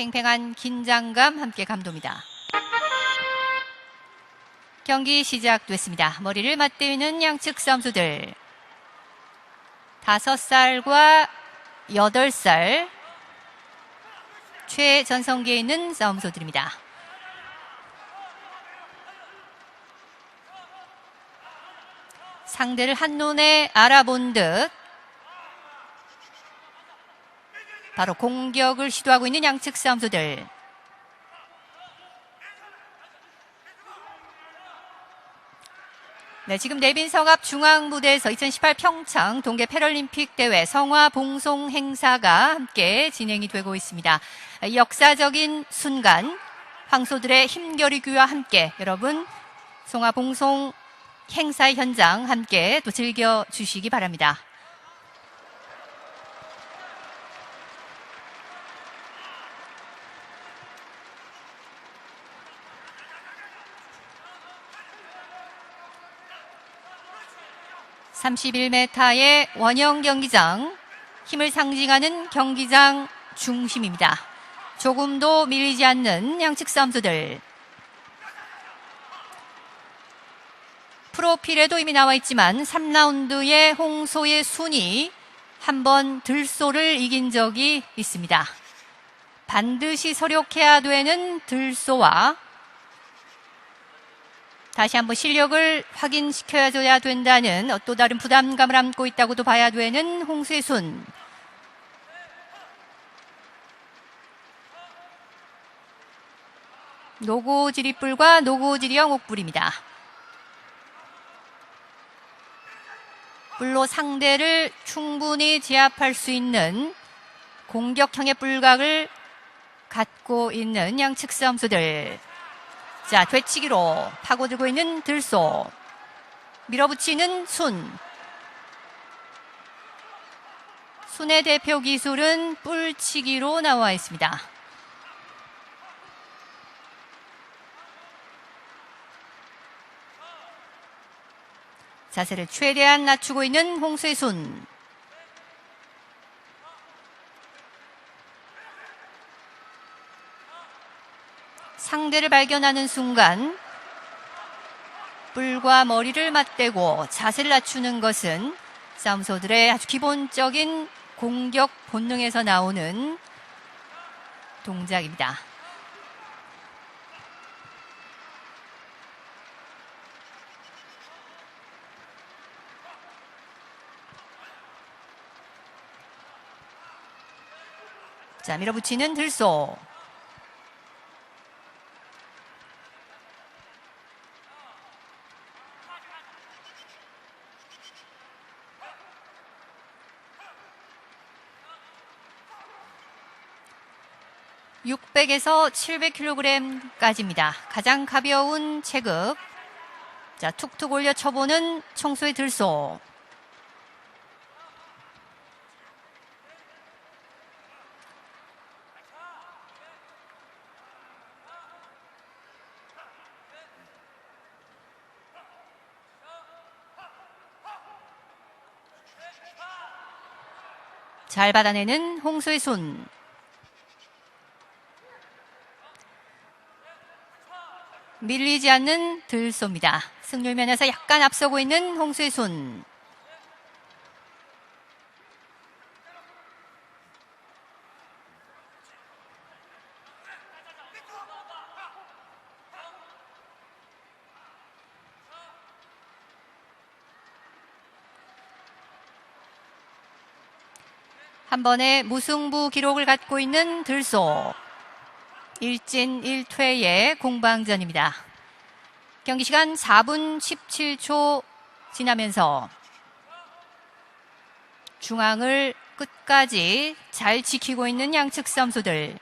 팽팽한 긴장감 함께 감돕니다. 경기 시작됐습니다. 머리를 맞대는 양측 선수들. 다섯 살과 여덟 살 최전성기에 있는 싸움소들입니다. 상대를 한눈에 알아본 듯 바로 공격을 시도하고 있는 양측 싸움소들. 네, 지금 내빈성 앞 중앙 무대에서 2018 평창 동계 패럴림픽 대회 성화 봉송 행사가 함께 진행이 되고 있습니다. 이 역사적인 순간 황소들의 힘겨루기와 함께 여러분 성화 봉송 행사 현장 함께 또 즐겨 주시기 바랍니다. (31m의) 원형 경기장 힘을 상징하는 경기장 중심입니다. 조금도 밀리지 않는 양측 싸움수들 프로필에도 이미 나와 있지만 3라운드의 홍소의 순위 한 번 들소를 이긴 적이 있습니다. 반드시 서력해야 되는 들소와 다시 한번 실력을 확인시켜줘야 된다는 또 다른 부담감을 안고 있다고도 봐야 되는 홍쇠순. 노고지리뿔과 노고지리형 옥불입니다. 뿔로 상대를 충분히 제압할 수 있는 공격형의 뿔각을 갖고 있는 양측 싸움수들. 자, 되치기로 파고들고 있는 들소. 밀어붙이는 순. 순의 대표 기술은 뿔치기로 나와 있습니다. 자세를 최대한 낮추고 있는 홍쇠순. 상대를 발견하는 순간 뿔과 머리를 맞대고 자세를 낮추는 것은 싸움소들의 아주 기본적인 공격 본능에서 나오는 동작입니다. 자, 밀어붙이는 들소. (600에서 700kg까지입니다) 가장 가벼운 체급. 자 툭툭 올려 쳐보는 청소의 들소. 잘 받아내는 홍수의 손. 밀리지 않는 들쏘입니다. 승률 면에서 약간 앞서고 있는 홍수의 손. 한 번에 무승부 기록을 갖고 있는 들소. 일진 1퇴의 공방전입니다. 경기 시간 4분 17초 지나면서 중앙을 끝까지 잘 지키고 있는 양측 선수들.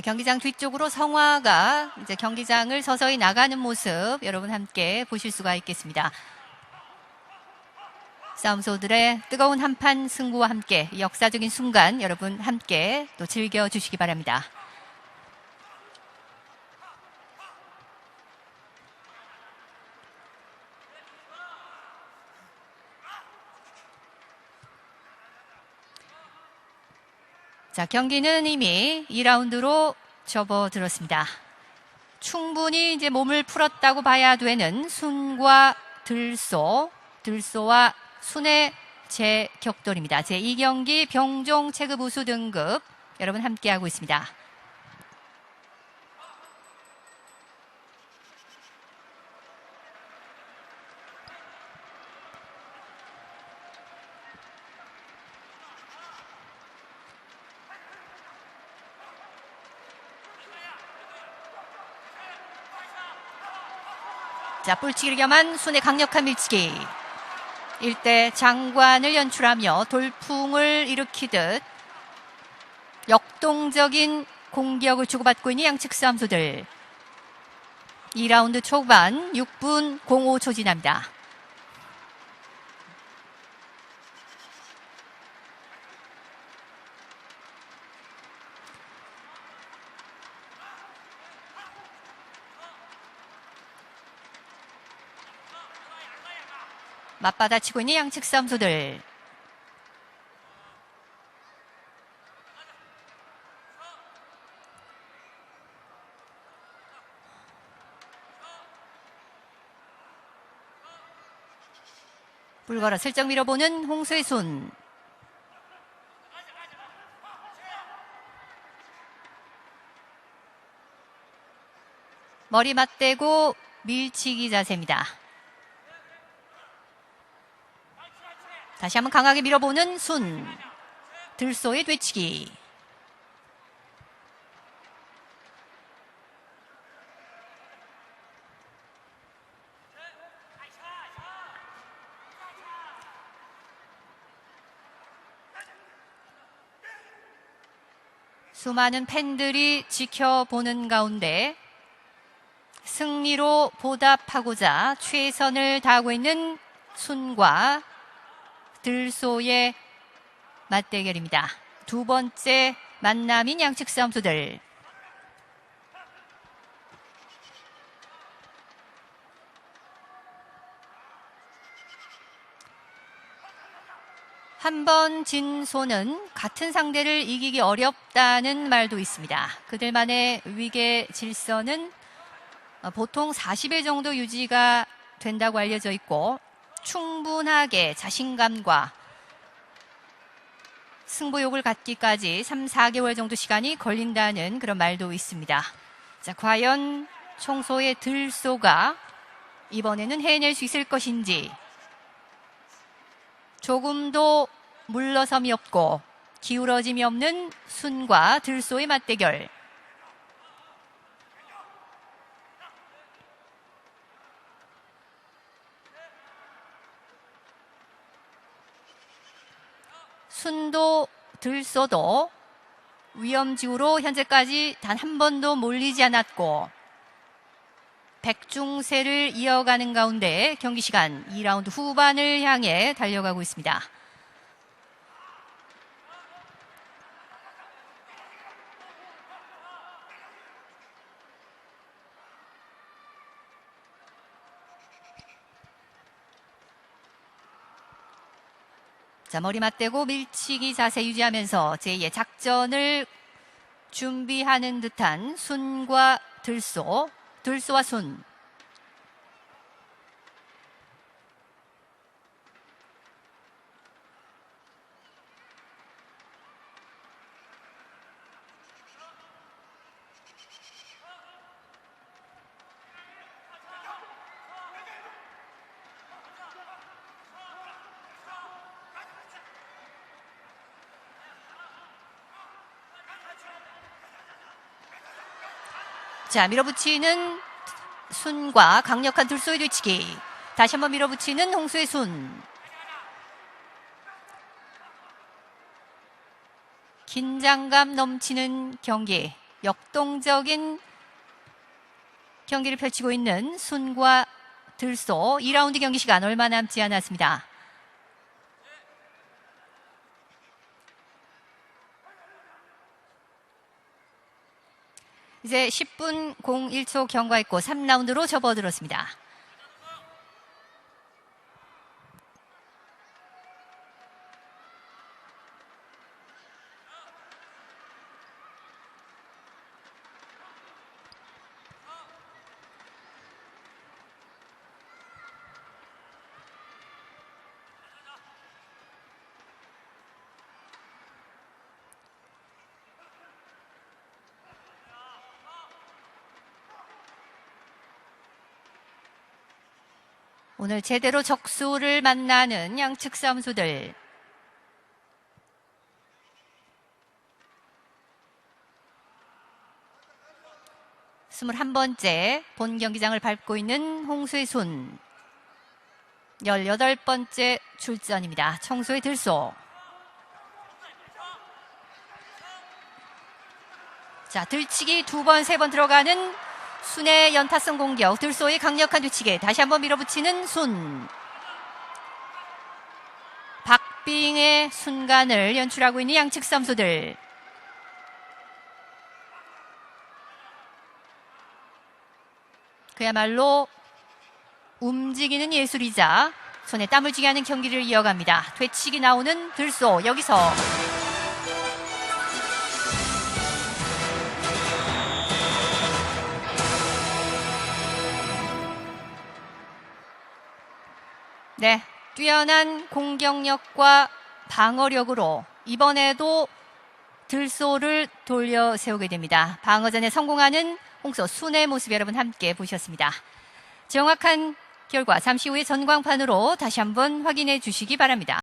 경기장 뒤쪽으로 성화가 이제 경기장을 서서히 나가는 모습 여러분 함께 보실 수가 있겠습니다. 싸움소들의 뜨거운 한판 승부와 함께 이 역사적인 순간 여러분 함께 또 즐겨주시기 바랍니다. 자, 경기는 이미 2라운드로 접어들었습니다. 충분히 이제 몸을 풀었다고 봐야 되는 순과 들소, 들소와 순의 재격돌입니다. 제2경기 병종 체급 우수 등급 여러분 함께하고 있습니다. 자, 뿔치기를 겸한 순의 강력한 밀치기. 일대 장관을 연출하며 돌풍을 일으키듯 역동적인 공격을 주고받고 있는 양측 싸움소들. 2라운드 초반 6분 05초 지납니다. 맞받아치고 있는 양측 싸움소들. 불걸어 슬쩍 밀어보는 홍수의 손. 머리 맞대고 밀치기 자세입니다. 다시 한번 강하게 밀어보는 순. 들소의 되치기. 수많은 팬들이 지켜보는 가운데 승리로 보답하고자 최선을 다하고 있는 순과 들소의 맞대결입니다. 두 번째 만남인 양측 싸움수들. 한 번진 소는 같은 상대를 이기기 어렵다는 말도 있습니다. 그들만의 위계 질서는 보통 40일 정도 유지가 된다고 알려져 있고 충분하게 자신감과 승부욕을 갖기까지 3, 4개월 정도 시간이 걸린다는 그런 말도 있습니다. 자, 과연 청소의 들소가 이번에는 해낼 수 있을 것인지 조금도 물러섬이 없고 기울어짐이 없는 순과 들소의 맞대결. 순도 들소도 위험지구로 현재까지 단 한 번도 몰리지 않았고 백중세를 이어가는 가운데 경기 시간 2라운드 후반을 향해 달려가고 있습니다. 자, 머리 맞대고 밀치기 자세 유지하면서 제2의 작전을 준비하는 듯한 순과 들소, 들소와 순. 자, 밀어붙이는 순과 강력한 들소의 뒤치기. 다시 한번 밀어붙이는 홍수의 순. 긴장감 넘치는 경기. 역동적인 경기를 펼치고 있는 순과 들소 2라운드 경기 시간 얼마 남지 않았습니다. 이제 10분 01초 경과했고 3라운드로 접어들었습니다. 오늘 제대로 적수를 만나는 양측 선수들. 스물한 번째 본 경기장을 밟고 있는 홍수의 손. 18번째 출전입니다. 청소의 들소. 자, 들치기 두 번, 세 번 들어가는 순의 연타성 공격, 들소의 강력한 뒤치기, 다시 한번 밀어붙이는 순. 박빙의 순간을 연출하고 있는 양측 선수들. 그야말로 움직이는 예술이자 손에 땀을 쥐게 하는 경기를 이어갑니다. 되치기 나오는 들소, 여기서 네, 뛰어난 공격력과 방어력으로 이번에도 들소를 돌려 세우게 됩니다. 방어전에 성공하는 홍소 순의 모습 여러분 함께 보셨습니다. 정확한 결과 잠시 후에 전광판으로 다시 한번 확인해 주시기 바랍니다.